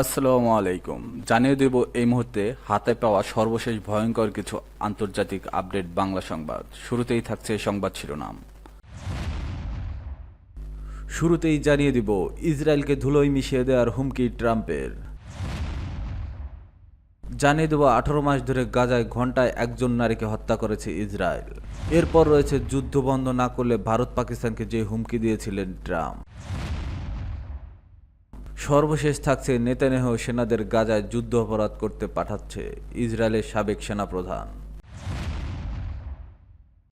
আসসালামু আলাইকুম। জানিয়ে দেব এই মুহূর্তে হাতে পাওয়া সর্বশেষ ভয়ঙ্কর কিছু আন্তর্জাতিক আপডেট বাংলা সংবাদ। শুরুতেই থাকছে সংবাদ শিরোনাম। শুরুতেই জানিয়ে দিব ইসরায়েলকে ধুলোয় মিশিয়ে দেওয়ার হুমকি ট্রাম্পের। জানিয়ে দেব আঠারো মাস ধরে গাজায় ঘন্টায় একজন নারীকে হত্যা করেছে ইসরায়েল। এরপর রয়েছে যুদ্ধ বন্ধ না করলে ভারত পাকিস্তানকে যে হুমকি দিয়েছিলেন ট্রাম্প। সর্বশেষ থাকছে নেতানেহ সেনাদের গাজায় যুদ্ধ অপরাধ করতে পাঠাচ্ছে ইসরায়েলের সাবেক সেনাপ্রধান।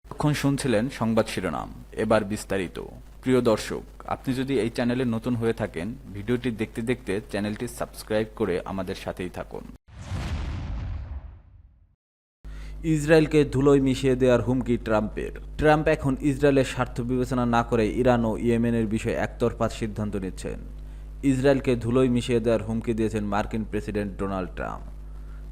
এখন শুনছিলেন সংবাদ শিরোনাম? এবার বিস্তারিত। প্রিয় দর্শক, আপনি যদি এই চ্যানেলে নতুন হয়ে থাকেন, ভিডিওটি দেখতে দেখতে চ্যানেলটি সাবস্ক্রাইব করে আমাদের সাথেই থাকুন। ইসরায়েলকে ধুলোয় মিশিয়ে দেওয়ার হুমকি ট্রাম্পের। ট্রাম্প এখন ইসরায়েলের স্বার্থ বিবেচনা না করে ইরান ও ইয়েমেনের বিষয়ে একতরফা সিদ্ধান্ত নিচ্ছেন। ইসরায়েলকে ধুলোয় মিশিয়ে দেওয়ার হুমকি দিয়েছেন মার্কিন প্রেসিডেন্ট ডোনাল্ড ট্রাম্প।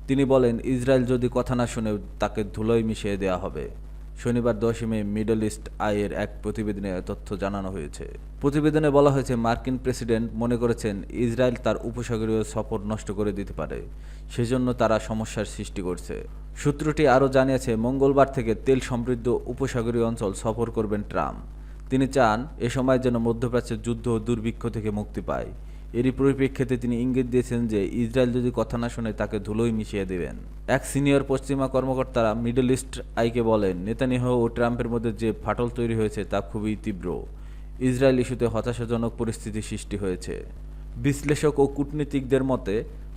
তিনি বলেন, ইসরায়েল যদি কথা না শুনে তাকে ধুলোয় মিশিয়ে দেওয়া হবে। শনিবার দশই মে মিডল ইস্ট আইয়ের এক প্রতিবেদনে তথ্য জানানো হয়েছে। প্রতিবেদনে বলা হয়েছে, মার্কিন প্রেসিডেন্ট মনে করেছেন, ইসরায়েল তার উপসাগরীয় সফর নষ্ট করে দিতে পারে। সেজন্য তারা সমস্যার সৃষ্টি করছে। সূত্রটি আরও জানিয়েছে, মঙ্গলবার থেকে তেল সমৃদ্ধ উপসাগরীয় অঞ্চল সফর করবেন ট্রাম্প। তিনি চান এ সময় যেন মধ্যপ্রাচ্যের যুদ্ধ ও দুর্ভিক্ষ থেকে মুক্তি পায়। এরই পরিপ্রেক্ষিতে তিনি ইঙ্গিত দিয়েছেন যে ইসরায়েল যদি কথা না শুনে তাকে ধুলোয় মিশিয়ে দেবেন। এক সিনিয়র পশ্চিমা কর্মকর্তারা মিডল ইস্ট আইকে বলেন, নেতানিয়াহ ও ট্রাম্পের মধ্যে যে ফাটল তৈরি হয়েছে তা খুবই তীব্র। ইসরায়েল ইস্যুতে হতাশাজনক পরিস্থিতি সৃষ্টি হয়েছে। বিশ্লেষক ও কূটনীতিকদের মতে,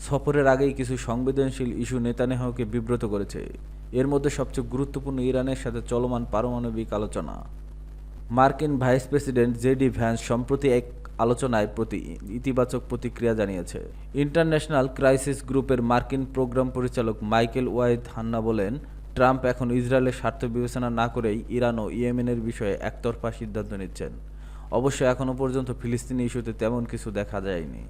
সফরের আগেই কিছু সংবেদনশীল ইস্যু নেতানিয়াহুকে বিব্রত করেছে। এর মধ্যে সবচেয়ে গুরুত্বপূর্ণ ইরানের সাথে চলমান পারমাণবিক আলোচনা। মার্কিন ভাইস প্রেসিডেন্ট জেডি ভ্যান্স সম্প্রতি এক আলোচনায় প্রতি, ইতিবাচক প্রতিক্রিয়া জানিয়েছে। ইন্টারন্যাশনাল ক্রাইসিস গ্রুপের মার্কিন প্রোগ্রাম পরিচালক মাইকেল ওয়াইদ হান্না বলেন, ট্রাম্প এখন ইসরায়েলের স্বার্থ বিবেচনা না করেই ইরান ও ইয়েমেনের বিষয়ে একতরফা সিদ্ধান্ত নিচ্ছেন। অবশ্য এখনও পর্যন্ত ফিলিস্তিনি ইস্যুতে তেমন কিছু দেখা যায়নি।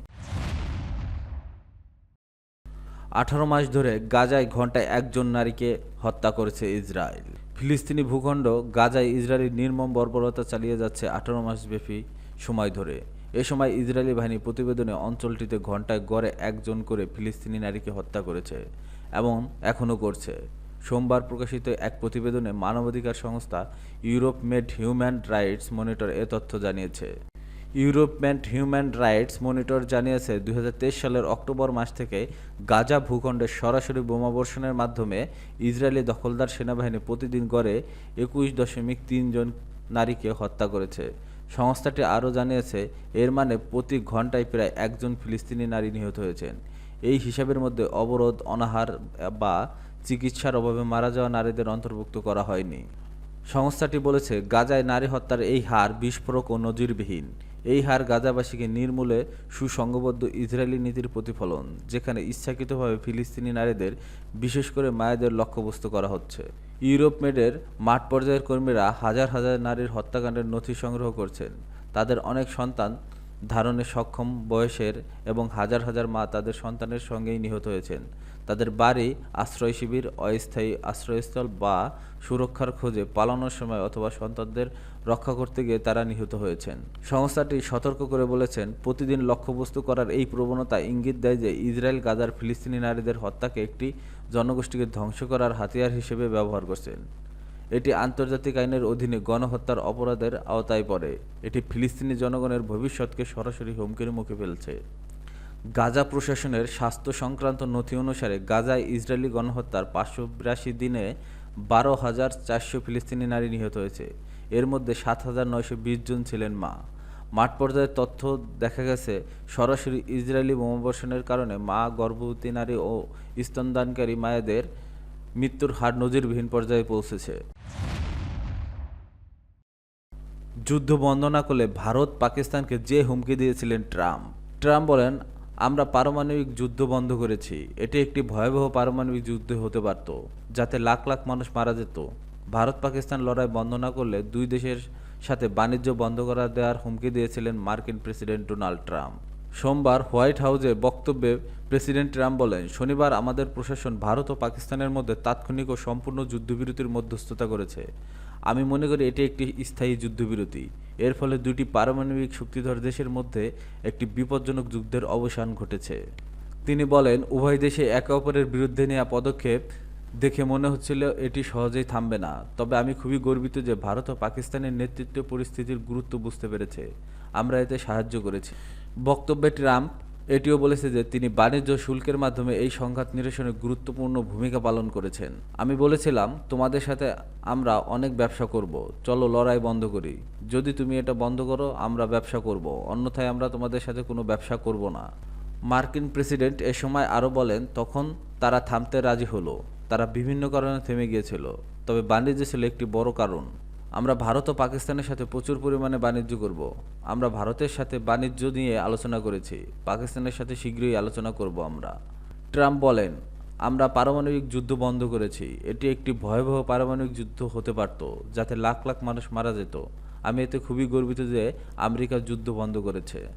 আঠারো মাস ধরে গাজায় ঘন্টায় একজন নারীকে হত্যা করেছে ইসরায়েল। ফিলিস্তিনি ভূখণ্ড গাজায় ইসরায়েলি নির্মম বর্বরতা চালিয়ে যাচ্ছে আঠারো মাসব্যাপী সময় ধরে। এ সময় ইসরায়েলি বাহিনী প্রতিবেদনে অঞ্চলটিতে ঘণ্টায় গড়ে একজন করে ফিলিস্তিনি নারীকে হত্যা করেছে এবং এখনও করছে। সোমবার প্রকাশিত এক প্রতিবেদনে মানবাধিকার সংস্থা Europe Med human rights monitor এ তথ্য জানিয়েছে। ইউরোপমেন্ট হিউম্যান রাইটস মনিটর জানিয়েছে দু হাজার তেইশ সালের অক্টোবর মাস থেকে গাজা ভূখণ্ডে সরাসরি বোমাবর্ষণের মাধ্যমে ইসরায়েলি দখলদার সেনাবাহিনী প্রতিদিন গড়ে একুশ দশমিক তিনজন নারীকে হত্যা করেছে। সংস্থাটি আরও জানিয়েছে, এর মানে প্রতি ঘন্টায় প্রায় একজন ফিলিস্তিনি নারী নিহত হয়েছেন। এই হিসাবের মধ্যে অবরোধ, অনাহার বা চিকিৎসার অভাবে মারা যাওয়া নারীদের অন্তর্ভুক্ত করা হয়নি। সংস্থাটি বলেছে, গাজায় নারী হত্যার এই হার বিস্ফোরক ও নজিরবিহীন। এই হার গাজাবাসীকে নির্মূলে সুসংঘবদ্ধ ইসরায়েলি নীতির প্রতিফলন, যেখানে ইচ্ছাকৃতভাবে ফিলিস্তিনি নারীদের, বিশেষ করে মায়েদের লক্ষ্যবস্তু করা হচ্ছে। ইউরোপ মেডের মাঠ পর্যায়ের কর্মীরা হাজার হাজার নারীর হত্যাকাণ্ডের নথি সংগ্রহ করছেন। তাদের অনেক সন্তান ধারণে সক্ষম বয়সের এবং হাজার হাজার মা তাদের সন্তানের সঙ্গেই নিহত হয়েছেন। তাদের বাড়ি, আশ্রয় শিবির, অস্থায়ী আশ্রয়স্থল বা সুরক্ষার খোঁজে পালানোর সময় অথবা সন্তানদের রক্ষা করতে গিয়ে তারা নিহত হয়েছেন। সংস্থাটি সতর্ক করে বলেছেন, প্রতিদিন লক্ষ্যবস্তু করার এই প্রবণতা ইঙ্গিত দেয় যে ইসরায়েল, গাজার ফিলিস্তিনি নারীদের হত্যাকে একটি জনগোষ্ঠীকে ধ্বংস করার হাতিয়ার হিসেবে ব্যবহার করছেন। এটি আন্তর্জাতিক আইনের অধীনে গণহত্যার অপরাধের আওতায় পড়ে। এটি ফিলিস্তিনি জনগণের ভবিষ্যৎকে সরাসরি হুমকির মুখে ফেলছে। গাজা প্রশাসনের স্বাস্থ্য সংক্রান্ত নথি অনুসারে গাজায় ইসরায়েলি গণহত্যার পাঁচশো বিরাশি দিনে বারো হাজার চারশো ফিলিস্তিনি নারী নিহত হয়েছে। এর মধ্যে সাত হাজার নয়শো বিশ জন ছিলেন মা। মাঠ পর্যায়ের তথ্য দেখা গেছে, সরাসরি ইসরায়েলি বোমাবর্ষণের কারণে মা, গর্ভবতী নারী ও স্তনদানকারী মায়েদের মৃত্যুর হার নজিরবিহীন পর্যায়ে পৌঁছেছে। যুদ্ধ বন্ধ না করলে ভারত পাকিস্তানকে যে হুমকি দিয়েছিলেন ট্রাম্প। ট্রাম্প বলেন, আমরা পারমাণবিক যুদ্ধ বন্ধ করেছি। এটি একটি ভয়াবহ পারমাণবিক যুদ্ধ হতে পারত, যাতে লাখ লাখ মানুষ মারা যেত। ভারত পাকিস্তান লড়াই বন্ধ না করলে দুই দেশের সাথে বাণিজ্য বন্ধ করা দেওয়ার হুমকি দিয়েছিলেন মার্কিন প্রেসিডেন্ট ডোনাল্ড ট্রাম্প। সোমবার হোয়াইট হাউসে বক্তব্যে প্রেসিডেন্ট ট্রাম্প বলেন, শনিবার আমাদের প্রশাসন ভারত ও পাকিস্তানের মধ্যে তাৎক্ষণিক ও সম্পূর্ণ যুদ্ধবিরতির মধ্যস্থতা করেছে। আমি মনে করি এটি একটি স্থায়ী যুদ্ধবিরতি। এর ফলে দুটি পারমাণবিক শক্তিধর দেশের মধ্যে একটি বিপজ্জনক যুদ্ধের অবসান ঘটেছে। তিনি বলেন, উভয় দেশে একে অপরের বিরুদ্ধে নেওয়া পদক্ষেপ দেখে মনে হচ্ছিল এটি সহজেই থামবে না। তবে আমি খুবই গর্বিত যে ভারত ও পাকিস্তানের নেতৃত্ব পরিস্থিতির গুরুত্ব বুঝতে পেরেছে। আমরা এতে সাহায্য করেছি। বক্তব্যে ট্রাম্প এটিও বলেছে যে তিনি বাণিজ্য শুল্কের মাধ্যমে এই সংঘাত নিরসনে গুরুত্বপূর্ণ ভূমিকা পালন করেছেন। আমি বলেছিলাম, তোমাদের সাথে আমরা অনেক ব্যবসা করব। চলো লড়াই বন্ধ করি। যদি তুমি এটা বন্ধ করো, আমরা ব্যবসা করব। অন্যথায় আমরা তোমাদের সাথে কোনো ব্যবসা করব না। মার্কিন প্রেসিডেন্ট এ সময় আরও বলেন, তখন তারা থামতে রাজি হলো। তারা বিভিন্ন কারণে থেমে গিয়েছিল। তবে বাণিজ্য ছিল একটি বড় কারণ। আমরা ভারত ও পাকিস্তানের সাথে প্রচুর পরিমাণে বাণিজ্য করব। আমরা ভারতের সাথে বাণিজ্য নিয়ে আলোচনা করেছি। পাকিস্তানের সাথে শীঘ্রই আলোচনা করব আমরা। ট্রাম্প বলেন, আমরা পারমাণবিক যুদ্ধ বন্ধ করেছি। এটি একটি ভয়াবহ পারমাণবিক যুদ্ধ হতে পারত, যাতে লাখ লাখ মানুষ মারা যেত। আমি এতে খুবই গর্বিত যে আমেরিকা যুদ্ধ বন্ধ করেছে।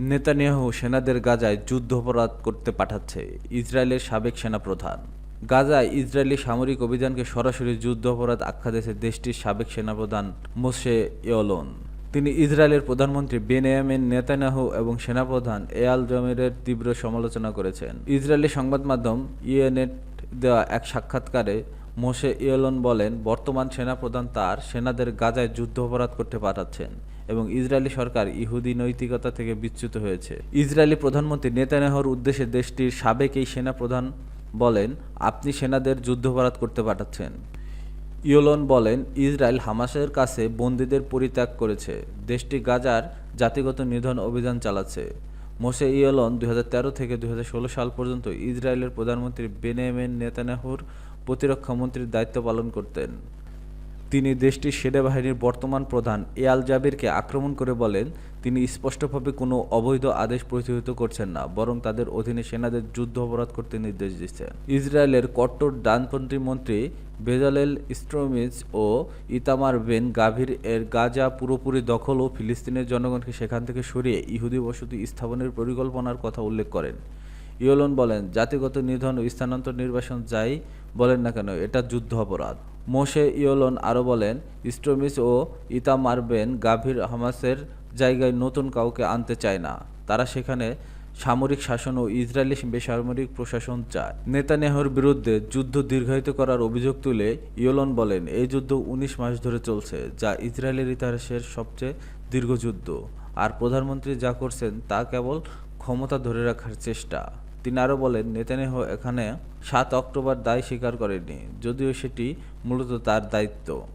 নেতানিয়াহু সেনাদের গাজায় যুদ্ধ অপরাধ করতে পাঠাচ্ছে ইসরায়েলের সাবেক সেনাপ্রধান। গাজায় ইসরায়েলি সামরিক অভিযানকে সরাসরি যুদ্ধ অপরাধ আখ্যা দিয়েছে দেশটির সাবেক সেনাপ্রধান মোশে ইয়লন। তিনি ইসরায়েলের প্রধানমন্ত্রী বেনিয়ামিন নেতানিয়াহু এবং সেনাপ্রধান এয়াল জমিরের তীব্র সমালোচনা করেছেন। ইসরায়েলি সংবাদ মাধ্যম ইএনএট দেওয়া এক সাক্ষাৎকারে মোশে ইয়েলন বলেন, বর্তমান সেনাপ্রধান তার সেনাদের গাজায় যুদ্ধ অপরাধ করতে পাঠাচ্ছেন এবং ইসরায়েলি সরকার ইহুদি নৈতিকতা থেকে বিচ্যুত হয়েছে। ইসরায়েলি প্রধানমন্ত্রী নেতানিয়াহুর উদ্দেশ্যে দেশটির সাবেক এই সেনাপ্রধান বলেন, আপনি সেনাদের যুদ্ধপরাধ করতে পাঠাচ্ছেন। ইয়োলন বলেন, ইসরায়েল হামাসের কাছে বন্দীদের পরিত্যাগ করেছে। দেশটি গাজার জাতিগত নিধন অভিযান চালাচ্ছে। মোসে ইয়োলন দুই হাজার তেরো থেকে দু হাজার ষোলো সাল পর্যন্ত ইসরায়েলের প্রধানমন্ত্রী বেনেমেন নেতানাহুর প্রতিরক্ষা মন্ত্রীর দায়িত্ব পালন করতেন। তিনি দেশটির সেনাবাহিনীর বর্তমান প্রধান এয়াল জাবিরকে আক্রমণ করে বলেন, তিনি স্পষ্টভাবে কোনো অবৈধ আদেশ প্রতিহিত করছেন না, বরং তাদের অধীনে সেনাদের যুদ্ধ অপরাধ করতে নির্দেশ দিচ্ছেন। ইসরায়েলের কট্টর ডানপন্থী মন্ত্রী বেজালেল স্ট্রমিজ ও ইতামার বেন গাভীর এর গাজা পুরোপুরি দখল ও ফিলিস্তিনের জনগণকে সেখান থেকে সরিয়ে ইহুদি বসতি স্থাপনের পরিকল্পনার কথা উল্লেখ করেন। ইয়োলন বলেন, জাতিগত নিধন ও স্থানান্তর নির্বাসন যাই বলেন না কেন, এটা যুদ্ধ অপরাধ। মোশে ইয়োলন আরও বলেন, স্ট্রমিস ও ইতামার বেন গাভীর হামাসের জায়গায় নতুন কাউকে আনতে চায় না। তারা সেখানে সামরিক শাসন ও ইসরায়েলি বেসামরিক প্রশাসন চায়। নেতানিয়াহুর বিরুদ্ধে যুদ্ধ দীর্ঘায়িত করার অভিযোগ তুলে ইয়োলন বলেন, এই যুদ্ধ উনিশ মাস ধরে চলছে, যা ইসরায়েলের ইতিহাসের সবচেয়ে দীর্ঘ যুদ্ধ। আর প্রধানমন্ত্রী যা করছেন তা কেবল ক্ষমতা ধরে রাখার চেষ্টা। তিনি আরও বলেন, নেতানিয়াহু এখানে সাত অক্টোবর দায় স্বীকার করেনি যদিও সেটি মূলত তার দায়িত্ব।